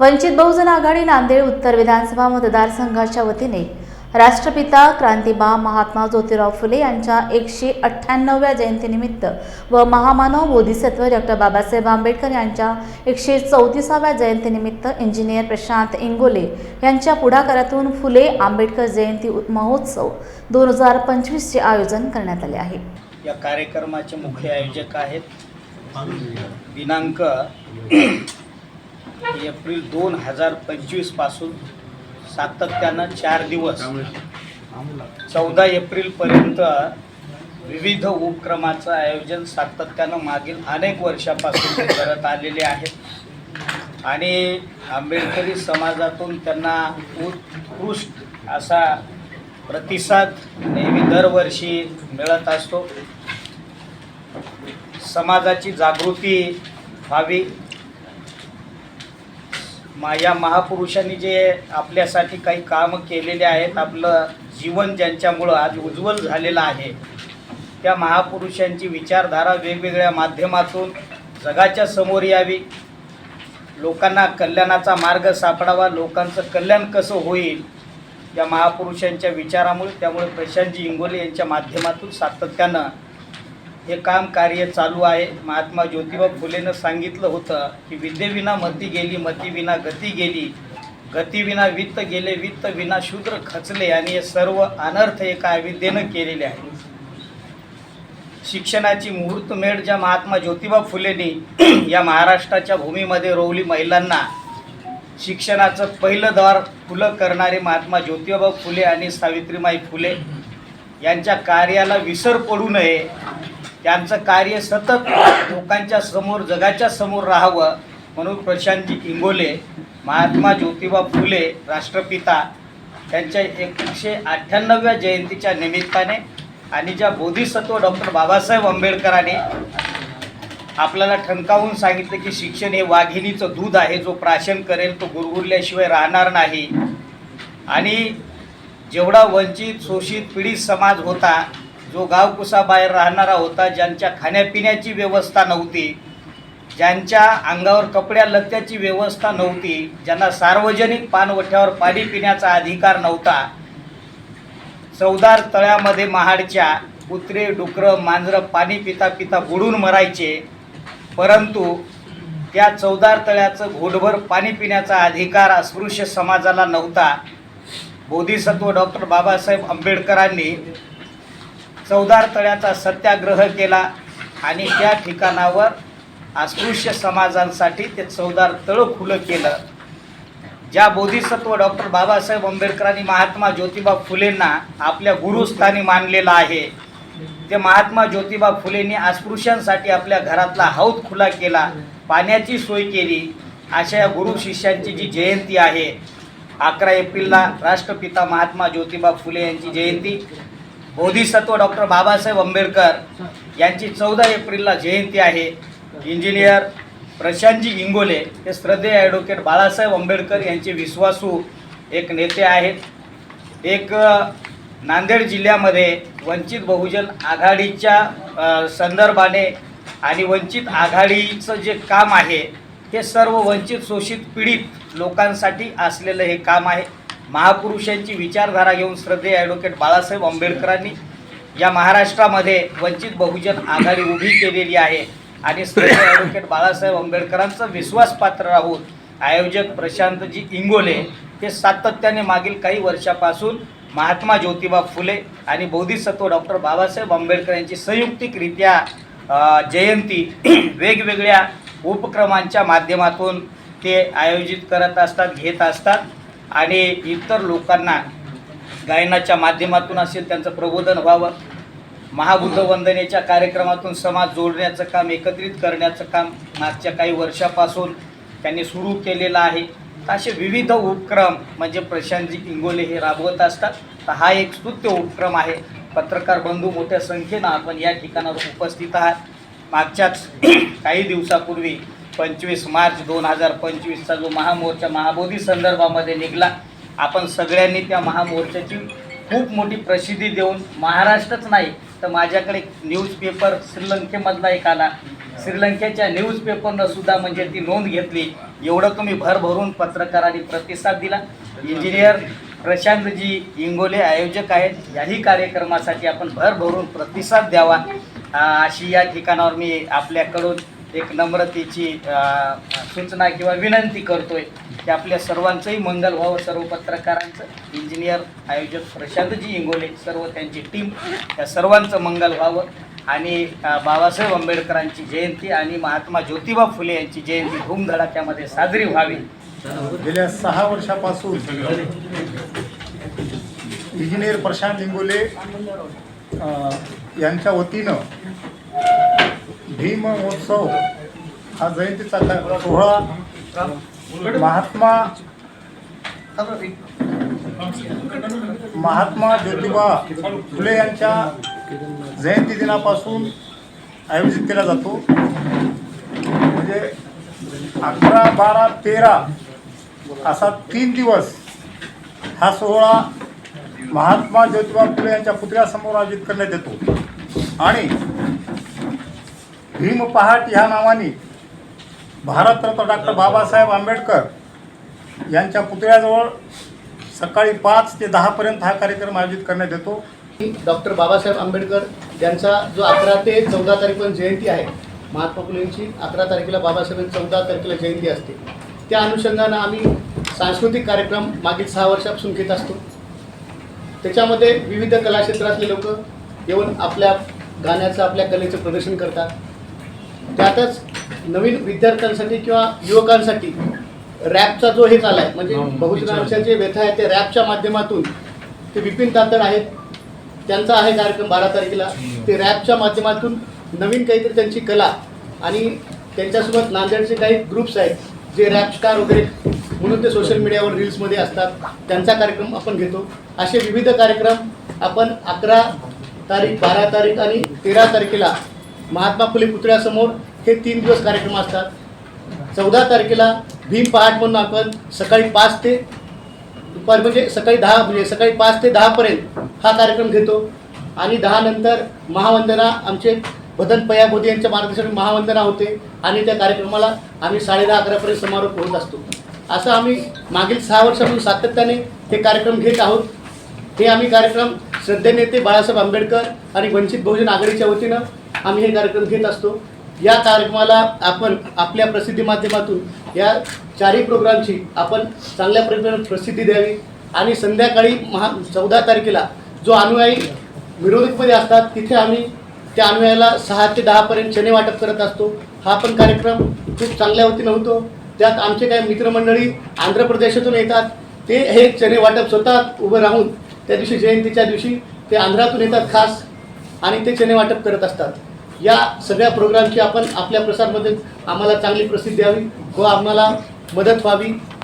वंचित बहुजन आघाडी नांदेड उत्तर विधानसभा मतदारसंघाच्या वतीने राष्ट्रपिता क्रांतिबा महात्मा ज्योतिराव फुले यांच्या एकशे अठ्ठ्याण्णव्या जयंतीनिमित्त व महामानव बोधिसत्व डॉक्टर बाबासाहेब आंबेडकर यांच्या एकशे चौतीसाव्या जयंतीनिमित्त इंजिनियर प्रशांत इंगोले यांच्या पुढाकारातून फुले आंबेडकर जयंती महोत्सव दोन हजार पंचवीसचे आयोजन करण्यात आले आहे. या कार्यक्रमाचे मुख्य आयोजक आहेत. दिनांक एप्रिल दोन हजार पंचवीसपासून सातत्यानं चार दिवस चौदा एप्रिलपर्यंत विविध उपक्रमाचं आयोजन सातत्यानं मागील अनेक वर्षापासून ते करत आलेले आहेत आणि आंबेडकरी समाजातून त्यांना उत्कृष्ट असा प्रतिसाद नेहमी दरवर्षी मिळत असतो. समाजाची जागृती व्हावी. मा या महापुरुषांनी जे आपल्यासाठी काही कामं केलेले आहेत आपलं जीवन ज्यांच्यामुळं आज उज्ज्वल झालेलं आहे त्या महापुरुषांची विचारधारा वेगवेगळ्या माध्यमातून जगाच्या समोर यावी. लोकांना कल्याणाचा मार्ग सापडावा लोकांचं कल्याण कसं होईल या महापुरुषांच्या विचारामुळे त्यामुळे प्रशांतजी इंगोले यांच्या माध्यमातून सातत्यानं हे काम कार्य चालू आहे. महात्मा ज्योतिबा फुलेनं सांगितलं होतं की विद्येविना मती गेली मतीविना गती गेली. गतीविना वित्त गेले वित्त विना शूद्र खचले आणि हे सर्व अनर्थ एका अविद्येनं केलेले आहे. शिक्षणाची मुहूर्तमेढ ज्या महात्मा ज्योतिबा फुलेंनी या महाराष्ट्राच्या भूमीमध्ये रोवली महिलांना शिक्षणाचं पहिलं द्वार खुलं करणारे महात्मा ज्योतिबा फुले आणि सावित्रीमाई फुले यांच्या कार्याला विसर पडू नये. त्यांचं कार्य सतत लोकांच्या समोर जगाच्या समोर राहावं म्हणून प्रशांतजी इंगोले महात्मा ज्योतिबा फुले राष्ट्रपिता त्यांच्या एकशे अठ्ठ्याण्णव्या जयंतीच्या निमित्ताने आणि ज्या बोधिसत्व डॉक्टर बाबासाहेब आंबेडकरांनी आपल्याला ठणकावून सांगितलं की शिक्षण हे वाघिणीचं दूध आहे जो प्राशन करेल तो गुरगुरल्याशिवाय राहणार नाही. आणि जेवढा वंचित शोषित पीडित समाज होता जो गावकुसाबाहेर राहणारा होता ज्यांच्या खाण्यापिण्याची व्यवस्था नव्हती ज्यांच्या अंगावर कपड्या लत्याची व्यवस्था नव्हती ज्यांना सार्वजनिक पानवठ्यावर पाणी पिण्याचा अधिकार नव्हता चौदार तळ्यामध्ये महाडच्या कुत्रे डुकरं मांजरं पाणी पिता पिता बुडून मरायचे. परंतु त्या चौदार तळ्याचं घोटभर पाणी पिण्याचा अधिकार अस्पृश्य समाजाला नव्हता. बोधिसत्व डॉक्टर बाबासाहेब आंबेडकरांनी चौदार तळ्याचा सत्याग्रह केला आणि त्या ठिकाणावर अस्पृश्य समाजांसाठी ते चौदार तळं खुलं केलं. ज्या बोधिसत्व डॉक्टर बाबासाहेब आंबेडकरांनी महात्मा ज्योतिबा फुलेंना आपल्या गुरुस्थानी मानलेलं आहे. ते महात्मा ज्योतिबा फुलेंनी अस्पृश्यांसाठी आपल्या घरातला हौद खुला केला पाण्याची सोय केली. अशा या गुरु शिष्यांची जी जयंती आहे अकरा एप्रिलला राष्ट्रपिता महात्मा ज्योतिबा फुले यांची जयंती बोधिसत्व डॉक्टर बाबासाहेब आंबेडकर यांची चौदा एप्रिलला जयंती आहे. इंजिनियर प्रशांतजी इंगोले हे श्रद्धेय ॲडव्होकेट बाळासाहेब आंबेडकर यांचे विश्वासू एक नेते आहेत. एक नांदेड जिल्ह्यामध्ये वंचित बहुजन आघाडीच्या संदर्भाने आणि वंचित आघाडीचं जे काम आहे हे सर्व वंचित शोषित पीडित लोकांसाठी असलेलं हे काम आहे. महापुरुषांची विचारधारा घेऊन श्रद्धेय ॲडव्होकेट बाळासाहेब आंबेडकरांनी या महाराष्ट्रामध्ये वंचित बहुजन आघाडी उभी केलेली आहे. आणि श्रद्धेय ॲडव्होकेट बाळासाहेब आंबेडकरांचं विश्वासपात्र राहून आयोजक प्रशांतजी इंगोले हे सातत्याने मागील काही वर्षापासून महात्मा ज्योतिबा फुले आणि बौद्धिसत्व डॉक्टर बाबासाहेब आंबेडकर यांची संयुक्तिकरित्या जयंती वेगवेगळ्या उपक्रमांच्या माध्यमातून ते आयोजित करत असतात घेत असतात. आणि इतर लोकांना गायनाच्या माध्यमातून असेल त्यांचं प्रबोधन व्हावं. महाबुद्ध वंदनेच्या कार्यक्रमातून समाज जोडण्याचं काम एकत्रित करण्याचं काम मागच्या काही वर्षापासून त्यांनी सुरू केलेलं आहे. तर असे विविध उपक्रम म्हणजे प्रशांतजी इंगोले हे राबवत असतात. तर हा एक स्तुत्य उपक्रम आहे. पत्रकार बंधू मोठ्या संख्येनं आपण या ठिकाणावर उपस्थित आहात. मागच्याच काही दिवसापूर्वी पंचवीस मार्च दोन हजार पंचवीसचा जो महामोर्चा महाबोधी संदर्भामध्ये निघाला आपण सगळ्यांनी त्या महामोर्चाची खूप मोठी प्रसिद्धी देऊन महाराष्ट्रच नाही तर माझ्याकडे न्यूजपेपर श्रीलंकेमधला एक आला. श्रीलंकेच्या न्यूजपेपरनं सुद्धा म्हणजे ती नोंद घेतली. एवढं तुम्ही भरभरून पत्रकारांनी प्रतिसाद दिला. इंजिनियर प्रशांतजी इंगोले आयोजक आहेत. याही कार्यक्रमासाठी आपण भरभरून प्रतिसाद द्यावा. अशी या ठिकाणावर मी आपल्याकडून एक नम्रतेची सूचना किंवा विनंती करतोय की आपल्या सर्वांचंही मंगल व्हावं. सर्व पत्रकारांचं इंजिनियर आयोजक प्रशांतजी इंगोले सर्व त्यांची टीम या सर्वांचं मंगल व्हावं. आणि बाबासाहेब आंबेडकरांची जयंती आणि महात्मा ज्योतिबा फुले यांची जयंती धूमधडाक्यामध्ये साजरी व्हावी. गेल्या सहा वर्षापासून इंजिनियर प्रशांत इंगोले यांच्या वतीनं भीम महोत्सव हा जयंतीचा सोहळा. महात्मा महात्मा ज्योतिबा फुले यांच्या जयंती दिनापासून आयोजित केला जातो. म्हणजे अकरा बारा तेरा असा तीन दिवस हा सोहळा महात्मा ज्योतिबा फुले यांच्या पुतळ्यासमोर आयोजित करण्यात येतो. आणि भीम पहाट ह्या नावाने भारतरत्न डॉक्टर बाबासाहेब आंबेडकर यांच्या पुतळ्याजवळ सकाळी पाच ते दहापर्यंत हा कार्यक्रम आयोजित करण्यात येतो. डॉक्टर बाबासाहेब आंबेडकर यांचा जो अकरा ते चौदा तारखेपर्यंत जयंती आहे महात्मा फुलेंची अकरा तारखेला बाबासाहेबांची चौदा तारखेला जयंती असते. त्या अनुषंगानं आम्ही सांस्कृतिक कार्यक्रम मागील सहा वर्षापासून घेत असतो. त्याच्यामध्ये विविध कलाक्षेत्रातले लोक येऊन आपल्या गाण्याचं आपल्या कलेचं प्रदर्शन करतात. त्यातच नवीन विद्यार्थ्यांसाठी किंवा युवकांसाठी रॅपचा जो हे आहे म्हणजे बहुजनांच्या जे व्यथा आहेत ते रॅपच्या माध्यमातून ते विपिन तांदळ आहेत त्यांचा आहे कार्यक्रम बारा तारखेला. ते रॅपच्या माध्यमातून नवीन काहीतरी त्यांची कला आणि त्यांच्यासोबत नांदेडचे काही ग्रुप्स आहेत जे रॅप स्टार वगैरे म्हणून ते सोशल मीडियावर रील्समध्ये असतात. त्यांचा कार्यक्रम आपण घेतो. असे विविध कार्यक्रम आपण अकरा तारीख बारा तारीख आणि तेरा तारखेला महात्मा फुले पुतळ्यासमोर हे तीन दिवस कार्यक्रम असतात. चौदा तारखेला भीम पहाट म्हणून आपण सकाळी पाच ते दुपारी म्हणजे सकाळी दहा म्हणजे सकाळी पाच ते दहापर्यंत हा कार्यक्रम घेतो. आणि दहा नंतर महावंदना आमचे भदन पया मोदी यांच्या मार्गदर्शन महावंदना होते आणि त्या कार्यक्रमाला आम्ही साडे दहा अकरापर्यंत समारोप होत असतो. असं आम्ही मागील सहा वर्षापासून सातत्याने हे कार्यक्रम घेत आहोत. हे आम्ही कार्यक्रम श्रद्धेनेते बाळासाहेब आंबेडकर आणि वंचित बहुजन आघाडीच्या वतीनं आम्ही हे कार्यक्रम घेत असतो. या कार्यक्रमाला आपण आपल्या प्रसिद्धी माध्यमातून या चारही प्रोग्रामची आपण चांगल्या प्रकारे प्रसिद्धी द्यावी. आणि संध्याकाळी महा चौदा तारखेला जो अनुयायी विरोधकमध्ये असतात तिथे आम्ही त्या अनुयायाला सहा ते दहापर्यंत चणे वाटप करत असतो. हा पण कार्यक्रम खूप चांगल्या वतीनं होतो. त्यात आमचे काही मित्रमंडळी आंध्र प्रदेशातून येतात. ते हे चणे वाटप स्वतः उभं राहून त्या दिवशी जयंतीच्या दिवशी ते आंध्रातून येतात खास. आणि ते चणे वाटप करत असतात. या सगळ्या प्रोग्रामची आपण आपल्या प्रसारमध्ये आम्हाला चांगली प्रसिद्धी द्यावी व आम्हाला मदत व्हावी.